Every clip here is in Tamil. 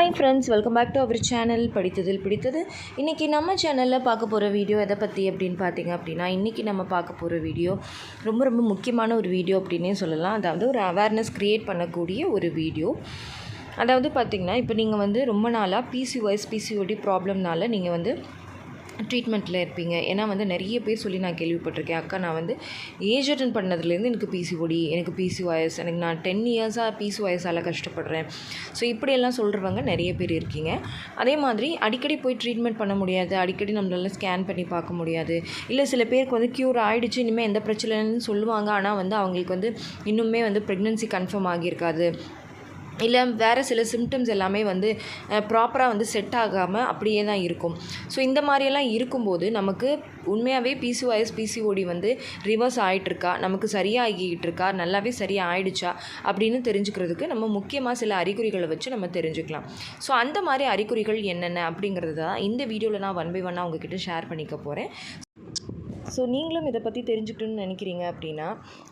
Hi friends welcome back to our channel படித்ததில் பிடித்தது. இன்றைக்கி நம்ம சேனலில் பார்க்க போகிற வீடியோ எதை பற்றி அப்படின்னு பார்த்தீங்க அப்படின்னா இன்றைக்கி நம்ம பார்க்க போகிற வீடியோ ரொம்ப ரொம்ப முக்கியமான ஒரு வீடியோ அப்படின்னே சொல்லலாம். அதாவது ஒரு அவேர்னஸ் க்ரியேட் பண்ணக்கூடிய ஒரு வீடியோ அதாவது பார்த்திங்கன்னா இப்போ நீங்கள் வந்து ரொம்ப நாளாக பிசிஓஎஸ் பிசிஓடி ப்ராப்ளம்னால நீங்கள் வந்து ட்ரீட்மெண்ட்டில் இருப்பீங்க. ஏன்னா வந்து நிறைய பேர் சொல்லி நான் கேள்விப்பட்டிருக்கேன். அக்கா நான் வந்து ஏஜ் அட்டன் பண்ணதுலேருந்து எனக்கு பிசிஓடி எனக்கு பிசிஓஎஸ் எனக்கு நான் டென் இயர்ஸாக பிசிஓஎஸால் கஷ்டப்படுறேன். ஸோ இப்படியெல்லாம் சொல்கிறவங்க நிறைய பேர் இருக்கீங்க. அதே மாதிரி அடிக்கடி போய் ட்ரீட்மெண்ட் பண்ண முடியாது. அடிக்கடி நம்மளால ஸ்கேன் பண்ணி பார்க்க முடியாது. இல்லை சில பேருக்கு வந்து க்யூர் ஆகிடுச்சு இனிமேல் எந்த பிரச்சனைன்னு சொல்லுவாங்க. ஆனால் வந்து அவங்களுக்கு வந்து இன்னுமே வந்து ப்ரெக்னென்சி கன்ஃபார்ம் ஆகியிருக்காது. இல்லை வேறு சில சிம்டம்ஸ் எல்லாமே வந்து ப்ராப்பராக வந்து செட் ஆகாமல் அப்படியே தான் இருக்கும். ஸோ இந்த மாதிரியெல்லாம் இருக்கும்போது நமக்கு உண்மையாகவே பிசிஓஎஸ் பிசிஓடி வந்து ரிவர்ஸ் ஆகிட்டுருக்கா நமக்கு சரியாகிக்கிட்டு இருக்கா நல்லாவே சரியாக ஆயிடுச்சா அப்படின்னு தெரிஞ்சுக்கிறதுக்கு நம்ம முக்கியமாக சில அறிகுறிகளை வச்சு நம்ம தெரிஞ்சுக்கலாம். ஸோ அந்த மாதிரி அறிகுறிகள் என்னென்ன அப்படிங்கிறது தான் இந்த வீடியோவில் நான் ஒன் பை ஒன்னாக உங்ககிட்ட ஷேர் பண்ணிக்க போகிறேன் ஸோ நீங்களும் இதை பற்றி தெரிஞ்சுக்கணும்னு நினைக்கிறீங்க அப்படின்னா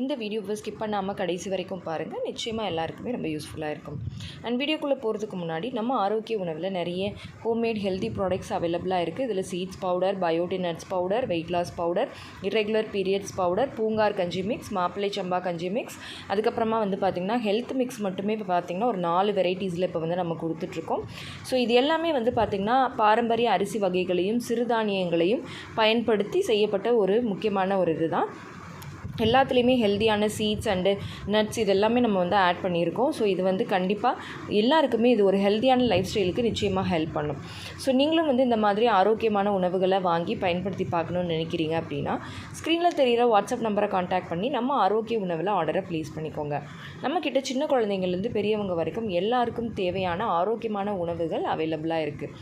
இந்த வீடியோவை ஸ்கிப் பண்ணாமல் கடைசி வரைக்கும் பாருங்கள் நிச்சயமாக எல்லாருக்குமே ரொம்ப யூஸ்ஃபுல்லாக இருக்கும். அண்ட் வீடியோக்குள்ளே போகிறதுக்கு முன்னாடி நம்ம ஆரோக்கிய உணவில் நிறைய ஹோம்மேட் ஹெல்தி ப்ராடக்ட்ஸ் அவைலபிளாக இருக்குது இதில் seeds powder biotin nuts powder weight loss powder regular periods powder பூங்கார் கஞ்சி மிக்ஸ் மாப்பிள்ளை சம்பா கஞ்சி மிக்ஸ் அதுக்கப்புறமா வந்து பார்த்திங்கன்னா ஹெல்த் மிக்ஸ் மட்டுமே இப்போ பார்த்திங்கன்னா ஒரு நாலு வெரைட்டிஸில் இப்போ வந்து நம்ம கொடுத்துட்ருக்கோம். ஸோ இது எல்லாமே வந்து பார்த்திங்கன்னா பாரம்பரிய அரிசி வகைகளையும் சிறுதானியங்களையும் பயன்படுத்தி செய்யப்பட்ட ஒரு முக்கியமான ஒரு இது தான் எல்லாத்துலேயுமே ஹெல்த்தியான சீட்ஸ் அண்டு நட்ஸ் இது எல்லாமே நம்ம வந்து ஆட் பண்ணியிருக்கோம். ஸோ இது வந்து கண்டிப்பாக எல்லாருக்குமே இது ஒரு ஹெல்த்தியான லைஃப் ஸ்டைலுக்கு நிச்சயமாக ஹெல்ப் பண்ணும். ஸோ நீங்களும் வந்து இந்த மாதிரி ஆரோக்கியமான உணவுகளை வாங்கி பயன்படுத்தி பார்க்கணுன்னு நினைக்கிறீங்க அப்படின்னா ஸ்க்ரீனில் தெரிகிற வாட்ஸ்அப் நம்பரை காண்டாக்ட் பண்ணி நம்ம ஆரோக்கிய உணவில் ஆர்டரை ப்ளேஸ் பண்ணிக்கோங்க. நம்மக்கிட்ட சின்ன குழந்தைங்கள்லேருந்து பெரியவங்க வரைக்கும் எல்லாருக்கும் தேவையான ஆரோக்கியமான உணவுகள் அவைலபிளாக இருக்குது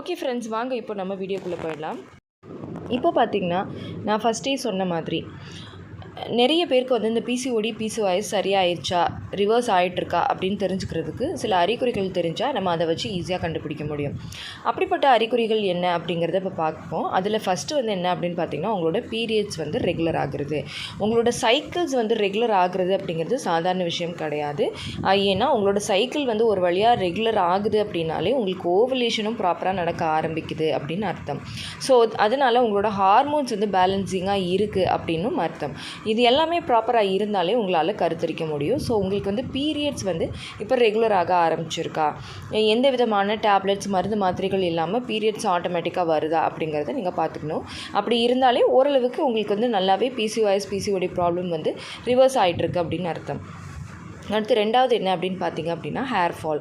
ஓகே ஃப்ரெண்ட்ஸ் வாங்க இப்போ நம்ம வீடியோக்குள்ளே போயிடலாம். இப்போ பார்த்திங்கன்னா நான் ஃபஸ்ட்டே சொன்ன மாதிரி நிறைய பேருக்கு வந்து இந்த பிசிஓடி பிசிஓஎஸ் சரியாயிருச்சா ரிவர்ஸ் ஆகிட்டுருக்கா அப்படின்னு தெரிஞ்சுக்கிறதுக்கு சில அறிகுறிகள் தெரிஞ்சால் நம்ம அதை வச்சு ஈஸியாக கண்டுபிடிக்க முடியும். அப்படிப்பட்ட அறிகுறிகள் என்ன அப்படிங்கிறத இப்போ பார்ப்போம். அதில் ஃபஸ்ட்டு வந்து என்ன அப்படின்னு பார்த்தீங்கன்னா உங்களோட பீரியட்ஸ் வந்து ரெகுலர் ஆகுறது. உங்களோட சைக்கிள்ஸ் வந்து ரெகுலர் ஆகுறது அப்படிங்கிறது சாதாரண விஷயம் கிடையாது. ஏன்னா உங்களோட சைக்கிள் வந்து ஒரு வழியாக ரெகுலர் ஆகுது அப்படின்னாலே உங்களுக்கு ஓவலேஷனும் ப்ராப்பராக நடக்க ஆரம்பிக்குது அப்படின்னு அர்த்தம். ஸோ அதனால் உங்களோட ஹார்மோன்ஸ் வந்து பேலன்சிங்காக இருக்குது அப்படின்னும் அர்த்தம். இது எல்லாமே ப்ராப்பராக இருந்தாலே உங்களால் கருத்தரிக்க முடியும். ஸோ உங்களுக்கு வந்து பீரியட்ஸ் வந்து இப்போ ரெகுலராக ஆரம்பிச்சிருக்கா? எந்த விதமான டேப்லெட்ஸ் மருந்து மாத்திரைகள் இல்லாமல் பீரியட்ஸ் ஆட்டோமேட்டிக்காக வருதா அப்படிங்கிறத நீங்கள் பார்த்துக்கணும் அப்படி இருந்தாலே ஓரளவுக்கு உங்களுக்கு வந்து நல்லாவே பிசிஓஎஸ் பிசிஓடி ப்ராப்ளம் வந்து ரிவர்ஸ் ஆகிட்டுருக்கு அப்படின்னு அர்த்தம். அடுத்து ரெண்டாவது என்ன அப்படின்னு பார்த்தீங்க அப்படின்னா ஹேர் ஃபால்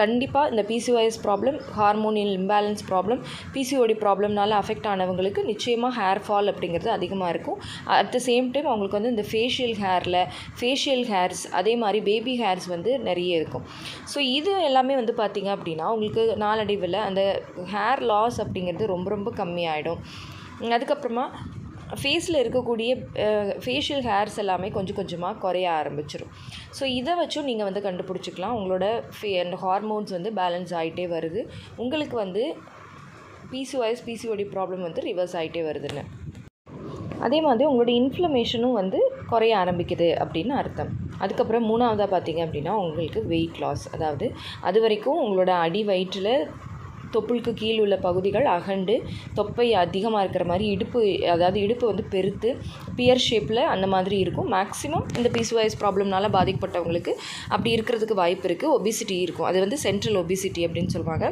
கண்டிப்பாக இந்த PCOS problem hormonal imbalance problem PCOD ப்ராப்ளம்னால affect ஆனவங்களுக்கு நிச்சயமாக ஹேர் ஃபால் அப்படிங்கிறது அதிகமாக இருக்கும். அட் த சேம் டைம் அவங்களுக்கு வந்து இந்த ஃபேஷியல் ஹேரில் ஃபேஷியல் ஹேர்ஸ் அதே மாதிரி பேபி ஹேர்ஸ் வந்து நிறைய இருக்கும். ஸோ இது எல்லாமே வந்து பார்த்திங்க அப்படின்னா உங்களுக்கு நாளடைவில் அந்த ஹேர் லாஸ் அப்படிங்கிறது ரொம்ப ரொம்ப கம்மியாயிடும். அதுக்கப்புறமா ஃபேஸில் இருக்கக்கூடிய ஃபேஷியல் ஹேர்ஸ் எல்லாமே கொஞ்சம் கொஞ்சமாக குறைய ஆரம்பிச்சிடும் ஸோ இதை வச்சும் நீங்கள் வந்து கண்டுபிடிச்சிக்கலாம். உங்களோட ஃபே அந்த ஹார்மோன்ஸ் வந்து பேலன்ஸ் ஆகிட்டே வருது. உங்களுக்கு வந்து பிசிஓஎஸ் பிசிஓடி ப்ராப்ளம் வந்து ரிவர்ஸ் ஆகிட்டே வருதுன்னு. அதே மாதிரி உங்களோட இன்ஃப்ளமேஷனும் வந்து குறைய ஆரம்பிக்குது அப்படின்னு அர்த்தம். அதுக்கப்புறம் மூணாவதாக பார்த்தீங்க அப்படின்னா உங்களுக்கு வெயிட் லாஸ் அதாவது அது வரைக்கும் உங்களோட அடி வயிற்றில் தொப்புளுக்கு கீழ் உள்ள பகுதிகள் அகண்டு தொப்பை அதிகமாக இருக்கிற மாதிரி இடுப்பு அதாவது இடுப்பு வந்து பெருத்து பியர் ஷேப்பில் அந்த மாதிரி இருக்கும். மேக்ஸிமம் இந்த பிசுவாய்ஸ் ப்ராப்ளம்னால பாதிக்கப்பட்டவங்களுக்கு அப்படி இருக்கிறதுக்கு வாய்ப்பு இருக்குது ஒபிசிட்டி இருக்கும். அது வந்து சென்ட்ரல் ஒபிசிட்டி அப்படின்னு சொல்லுவாங்க.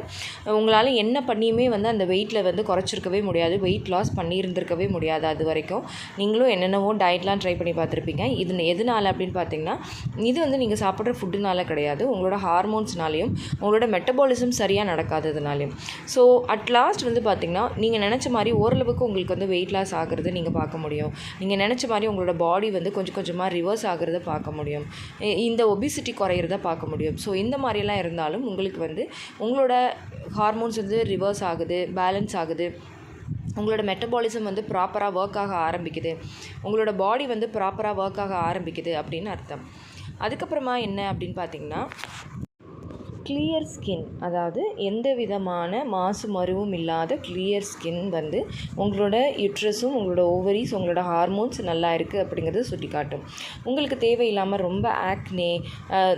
உங்களால் என்ன பண்ணியுமே வந்து அந்த வெயிட்டில் வந்து குறைச்சிருக்கவே முடியாது. வெயிட் லாஸ் பண்ணியிருந்திருக்கவே முடியாது அது வரைக்கும். நீங்களும் என்னென்னவோ டயட்லாம் ட்ரை பண்ணி பார்த்துருப்பீங்க. இது எதனால் அப்படின்னு பார்த்தீங்கன்னா இது வந்து நீங்கள் சாப்பிட்ற ஃபுட்டுனால கிடையாது. உங்களோட ஹார்மோன்ஸ்னாலையும் உங்களோட மெட்டபாலிசம் சரியாக நடக்காததுனாலையும். ஸோ அட் லாஸ்ட் வந்து பார்த்திங்கன்னா நீங்கள் நினச்ச மாதிரி ஓரளவுக்கு உங்களுக்கு வந்து வெயிட் லாஸ் ஆகிறது நீங்கள் பார்க்க முடியும். நீங்கள் நினச்ச மாதிரி உங்களோட பாடி வந்து கொஞ்சம் கொஞ்சமாக ரிவர்ஸ் ஆகிறத பார்க்க முடியும். இந்த ஒபிசிட்டி குறையிறத பார்க்க முடியும். ஸோ இந்த மாதிரியெல்லாம் இருந்தாலும் உங்களுக்கு வந்து உங்களோட ஹார்மோன்ஸ் வந்து ரிவர்ஸ் ஆகுது பேலன்ஸ் ஆகுது. உங்களோட மெட்டபாலிசம் வந்து ப்ராப்பராக ஒர்க் ஆக ஆரம்பிக்குது. உங்களோட பாடி வந்து ப்ராப்பராக ஒர்க் ஆக ஆரம்பிக்குது அப்படின்னு அர்த்தம். அதுக்கப்புறமா என்ன அப்படின்னு பார்த்தீங்கன்னா கிளியர் ஸ்கின் அதாவது எந்த விதமான மாசு மருவும் இல்லாத கிளியர் ஸ்கின் வந்து உங்களோட யுட்ரஸும் உங்களோட ஓவரிஸ் உங்களோட ஹார்மோன்ஸ் நல்லா இருக்குது அப்படிங்கிறத சுட்டி காட்டும் உங்களுக்கு தேவையில்லாமல் ரொம்ப ஆக்னே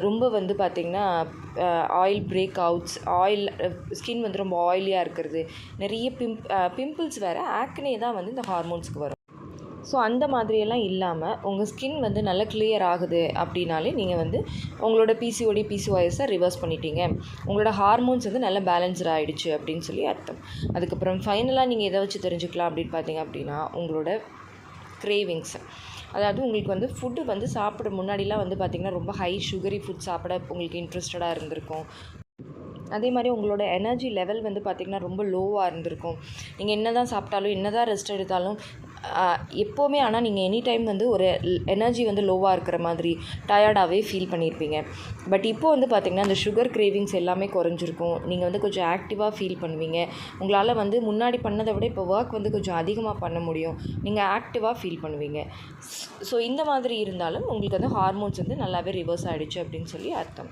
ரொம்ப வந்து பார்த்திங்கன்னா oil breakouts oil skin வந்து ரொம்ப ஆயிலியாக இருக்கிறது. நிறைய பிம்ப் பிம்பிள்ஸ் வேறு ஆக்னே தான் வந்து இந்த ஹார்மோன்ஸ்க்கு வரும். ஸோ அந்த மாதிரியெல்லாம் இல்லாமல் உங்கள் ஸ்கின் வந்து நல்லா கிளியர் ஆகுது அப்படின்னாலே நீங்கள் வந்து உங்களோட பிசிஓடி பிசிஓஎஸை ரிவர்ஸ் பண்ணிட்டீங்க. உங்களோட ஹார்மோன்ஸ் வந்து நல்லா பேலன்ஸ்ட் ஆகிடுச்சு அப்படின்னு சொல்லி அர்த்தம். அதுக்கப்புறம் ஃபைனலாக நீங்கள் எதை வச்சு தெரிஞ்சுக்கலாம் அப்படின்னு பார்த்தீங்க அப்படின்னா உங்களோட கிரேவிங்ஸ் அதாவது உங்களுக்கு வந்து ஃபுட்டு வந்து சாப்பிட முன்னாடிலாம் வந்து பார்த்திங்கன்னா ரொம்ப ஹை சுகரி ஃபுட் சாப்பிட உங்களுக்கு இன்ட்ரெஸ்டடாக இருந்திருக்கும். அதே மாதிரி உங்களோட எனர்ஜி லெவல் வந்து பார்த்திங்கன்னா ரொம்ப லோவாக இருந்திருக்கும். நீங்கள் என்ன தான் சாப்பிட்டாலும் என்ன தான் ரெஸ்ட் எடுத்தாலும் எப்போவுமே ஆனால் நீங்கள் எனி டைம் வந்து ஒரு எனர்ஜி வந்து லோவாக இருக்கிற மாதிரி டயர்டாகவே ஃபீல் பண்ணியிருப்பீங்க. பட் இப்போ வந்து பார்த்திங்கன்னா அந்த சுகர் கிரேவிங்ஸ் எல்லாமே குறைஞ்சிருக்கும். நீங்கள் வந்து கொஞ்சம் ஆக்டிவாக ஃபீல் பண்ணுவீங்க. உங்களால் வந்து முன்னாடி பண்ணதை விட இப்போ ஒர்க் வந்து கொஞ்சம் அதிகமாக பண்ண முடியும். நீங்கள் ஆக்டிவாக ஃபீல் பண்ணுவீங்க. ஸோ இந்த மாதிரி இருந்தாலும் உங்களுக்கு வந்து ஹார்மோன்ஸ் வந்து நல்லாவே ரிவர்ஸ் ஆகிடுச்சு அப்படின்னு சொல்லி அர்த்தம்.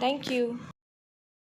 தேங்க்யூ